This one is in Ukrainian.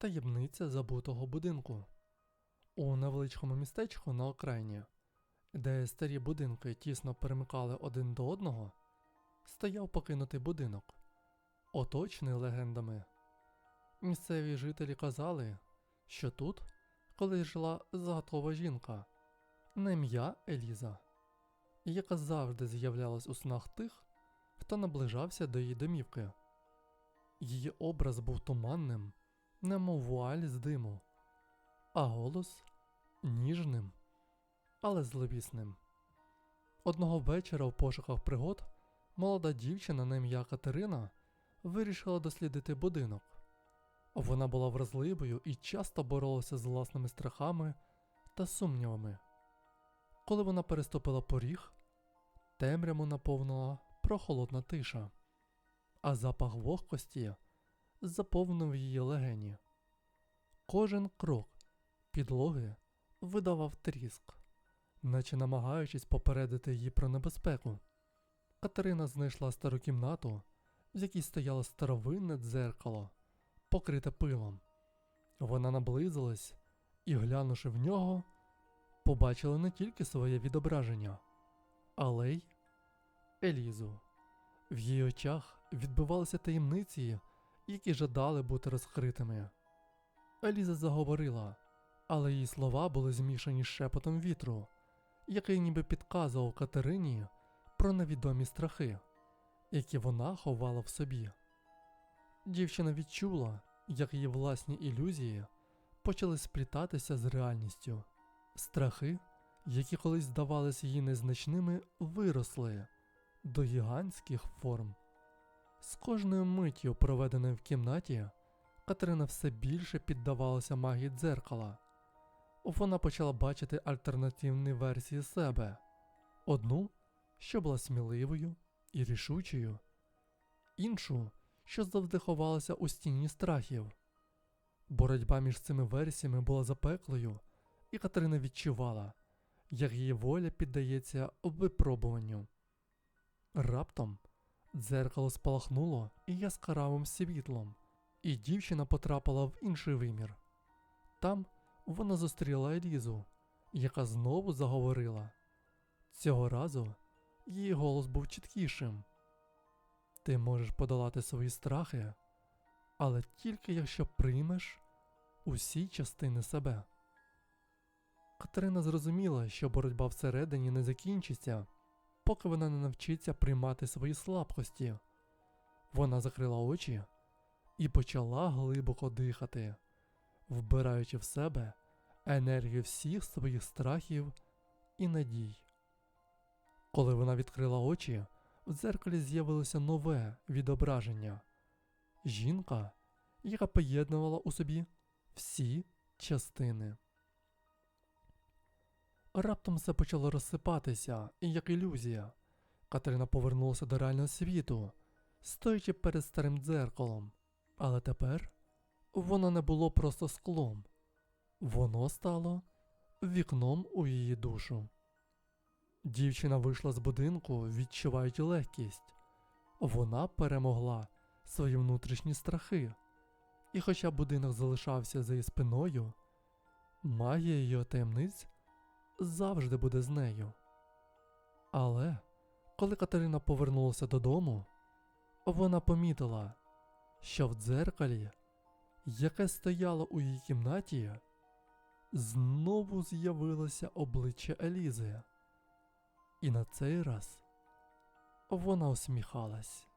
Таємниця забутого будинку. У невеличкому містечку на окраїні, де старі будинки тісно перемикали один до одного, стояв покинутий будинок, оточений легендами. Місцеві жителі казали, що тут колись жила загадкова жінка, на ім'я Еліза, яка завжди з'являлась у снах тих, хто наближався до її домівки. Її образ був туманним, немов вуаль з диму, а голос ніжним, але зловісним. Одного вечора в пошуках пригод молода дівчина на ім'я Катерина вирішила дослідити будинок. Вона була вразливою і часто боролася з власними страхами та сумнівами. Коли вона переступила поріг, темряву наповнила прохолодна тиша, а запах вогкості заповнив її легені. Кожен крок підлоги видавав тріск, наче намагаючись попередити її про небезпеку. Катерина знайшла стару кімнату, в якій стояло старовинне дзеркало, покрите пилом. Вона наблизилась і, глянувши в нього, побачила не тільки своє відображення, але й Елізу. В її очах відбивалися таємниці, які жадали бути розкритими. Еліза заговорила, але її слова були змішані з шепотом вітру, який ніби підказував Катерині про невідомі страхи, які вона ховала в собі. Дівчина відчула, як її власні ілюзії почали сплітатися з реальністю. Страхи, які колись здавалися їй незначними, виросли до гігантських форм. З кожною миттю, проведеною в кімнаті, Катерина все більше піддавалася магії дзеркала. Вона почала бачити альтернативні версії себе: одну, що була сміливою і рішучою, іншу, що завжди ховалася у стіні страхів. Боротьба між цими версіями була запеклою, і Катерина відчувала, як її воля піддається випробуванню. Раптом дзеркало спалахнуло яскравим світлом, і дівчина потрапила в інший вимір. Там вона зустріла Елізу, яка знову заговорила. Цього разу її голос був чіткішим. Ти можеш подолати свої страхи, але тільки якщо приймеш усі частини себе. Катерина зрозуміла, що боротьба всередині не закінчиться, поки вона не навчиться приймати свої слабкості. Вона закрила очі і почала глибоко дихати, вбираючи в себе енергію всіх своїх страхів і надій. Коли вона відкрила очі, в дзеркалі з'явилося нове відображення жінка, яка поєднувала у собі всі частини. Раптом все почало розсипатися, як ілюзія. Катерина повернулася до реального світу, стоячи перед старим дзеркалом. Але тепер воно не було просто склом, воно стало вікном у її душу. Дівчина вийшла з будинку, відчуваючи легкість. Вона перемогла свої внутрішні страхи, і хоча будинок залишався за її спиною, магія її таємниць завжди буде з нею. Але коли Катерина повернулася додому, вона помітила, що в дзеркалі, яке стояло у її кімнаті, знову з'явилося обличчя Елізи. І на цей раз вона усміхалась.